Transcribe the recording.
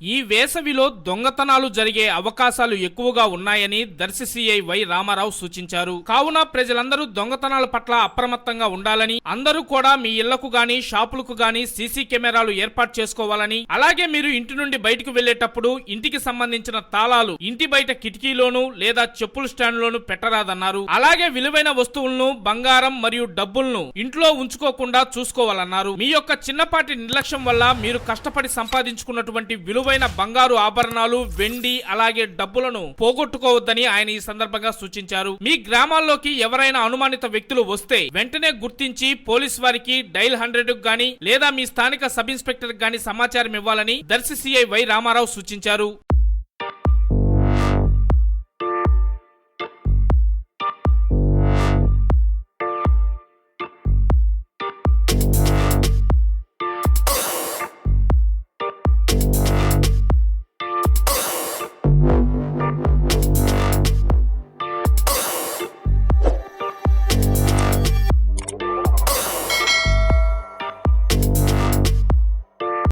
ఈ వేసవిలో దొంగతనాలు జరిగే అవకాశాలు ఎక్కువగా ఉన్నాయని దర్శి సిఐ వై రామారావు సూచించారు. కావున ప్రజలందరూ దొంగతనాల పట్ల అప్రమత్తంగా ఉండాలని అందరూ కూడా మీ ఇళ్ళకు గాని షాపులకు గాని సీసీ కెమెరాలు ఏర్పాటు చేసుకోవాలని అలాగే మీరు ఇంటి నుండి బయటకు వెళ్ళేటప్పుడు ఇంటికి సంబంధించిన తాళాలు ఇంటి బయట కిటికీలోను లేదా చెప్పుల స్టాండ్లోను పెట్టరాదన్నారు. అలాగే విలువైన వస్తువులను బంగారం మరియు డబ్బులను ఇంట్లో ఉంచుకోకుండా చూసుకోవాలన్నారు. మీ యొక్క చిన్నపాటి నిర్లక్ష్యం వల్ల మీరు కష్టపడి సంపాదించుకున్నటువంటి విలువైన బంగారు ఆభరణాలు వెండి అలాగే డబ్బులను పోగొట్టుకోవద్దని ఆయన ఈ సందర్భంగా సూచించారు. మీ గ్రామాల్లోకి ఎవరైనా అనుమానిత వ్యక్తులు వస్తే వెంటనే గుర్తించి పోలీస్ వారికి డైల్ హండ్రెడ్ గాని లేదా మీ స్థానిక సబ్ ఇన్స్పెక్టర్ గాని సమాచారం ఇవ్వాలని దర్శి సిఐ వై రామారావు సూచించారు.